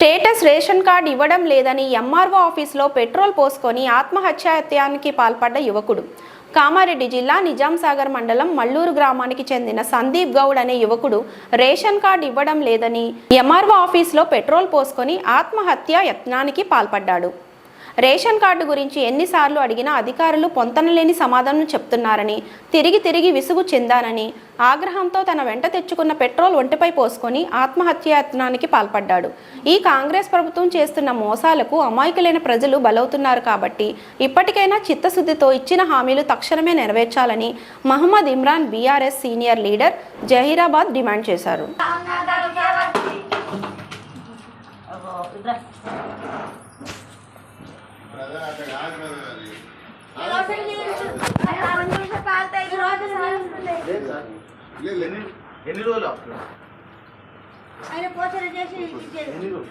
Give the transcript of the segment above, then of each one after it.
Status ration card ఇవ్వడం లేదని MRO ఆఫీస్లో పెట్రోల్ పోసుకొని ఆత్మహత్యాయత్యానికి పాల్పడ్డ యువకుడు. కామారెడ్డి జిల్లా నిజాంసాగర్ మండలం మల్లూరు గ్రామానికి చెందిన సందీప్ గౌడ్ అనే యువకుడు రేషన్ కార్డు ఇవ్వడం లేదని ఎంఆర్ఓ ఆఫీస్లో పెట్రోల్ పోసుకొని ఆత్మహత్య యత్నానికి పాల్పడ్డాడు. రేషన్ కార్డు గురించి ఎన్నిసార్లు అడిగినా అధికారులు పొంతనలేని సమాధానం చెప్తున్నారని తిరిగి తిరిగి విసుగు చెందానని ఆగ్రహంతో తన వెంట తెచ్చుకున్న పెట్రోల్ ఒంటిపై పోసుకొని ఆత్మహత్యాయత్నానికి పాల్పడ్డాడు. ఈ కాంగ్రెస్ ప్రభుత్వం చేస్తున్న మోసాలకు అమాయకులైన ప్రజలు బలవుతున్నారు కాబట్టి ఇప్పటికైనా చిత్తశుద్ధితో ఇచ్చిన హామీలు తక్షణమే నెరవేర్చాలని Mohammed Imran BRS senior leader Zaheerabad demand చేశారు. ఎన్ని రోజులు అవుతుంది? ఎన్ని రోజులు?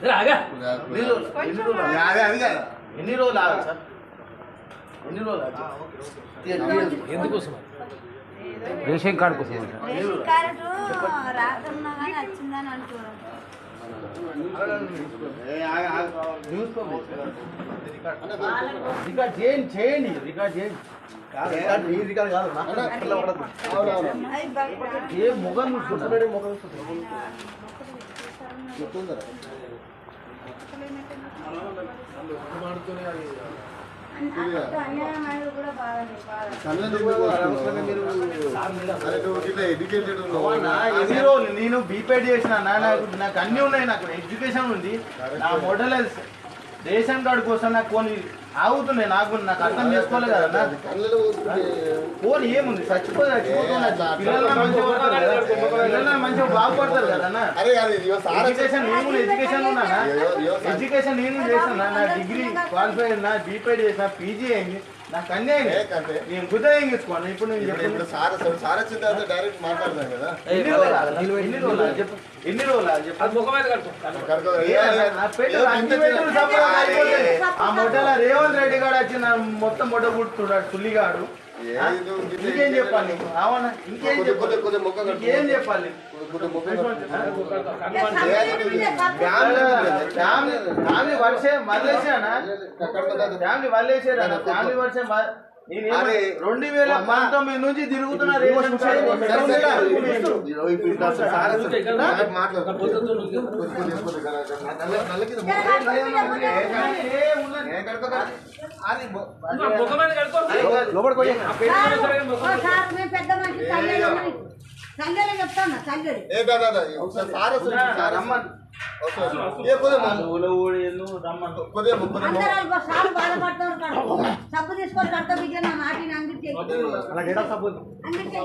ఎన్ని రోజులు ఎన్ని రోజులు? అది అదే అది కదా. ఎన్ని రోజులు ఆగాలి సార్? ఎన్ని రోజులు. ఎందుకోసం? రేషన్ కార్డు కోసం రేషన్ కార్డు రాకున్నా కానీ వచ్చిందని అంటున్నారు. రికార్డ్ చేయండి చేయండి. రికార్డ్ చేయండి. ఏ ముఖం చూసుకుంటాడు ముఖం చెప్తుందరా? నేను బీపేడ్ చేసిన నాకు అన్ని ఉన్నాయి నాకు ఎడ్యుకేషన్ ఉంది. నా మోడల్ రేషన్ కార్డు కోసం నాకు కొన్ని ఆగుతున్నాయి నాకు నాకు అర్థం చేసుకోలేదు కదా ఫోన్ ఏముంది? చచ్చిపోతే చచ్చిపోతున్నా పిల్లలు మంచిగా బాగుపడతారు కదా అన్న. అరే అది ఇదిగో సార్ ఎడ్యుకేషన్ నేను ఎడ్యుకేషన్ ఉన్నానా. ఎడ్యుకేషన్ నేను చేసిన నా డిగ్రీ క్వాలిఫై అయినా బీపీఎడ్ చేసిన పీజీ అయింది. నాకు కంటే నేను తీసుకోను ఇప్పుడు నేను ఇప్పుడు ఇప్పుడు చెప్తున్నా సార్ అసలు సార్ వచ్చిన తర్వాత డైరెక్ట్ మాట్లాడదాం కదా ఎన్ని రోజులు? ఎన్ని రోజులు? చెప్పు ఎన్ని? చెప్పు. ఆ మొట్టల రేవంత్ రెడ్డి గారు వచ్చి నా మొత్తం మొట్ట పుట్టున్నాడు పుల్లిగాడు ఆ? ఇంకేం చెప్పాలి? అవునా ఇంకేం చెప్పాలి. ఇంకేం చెప్పాలి. ఫ్యామిలీ ఫ్యామిలీ వర్షే మళ్ళేసానా కట్టుకో. ఫ్యామిలీ వల్లేసారా ఫ్యామిలీ వర్షం రెండు వేల పంతొమ్మిది నుంచి తిరుగుతున్నా రేషన్ కార్డు కోసం. ఇదిగో ఇప్పుడు ఇట్లా సార్ వచ్చి డైరెక్ట్ మాట్లాడు. కొద్ది- కొద్ది- కొద్ది- కొద్ది కదా. నల్ల- నల్ల కింద ముఖం. ఏ ఉన్నది? ఏ కడుకో కదా. అది బొ- సార్, ఓ సార్ మేము పెద్ద మనిషి తల్లి తల్లి చెప్తాను సబ్బు తీసుకొని కడతా బిడ్డ నా మాటిని అందించే అందించే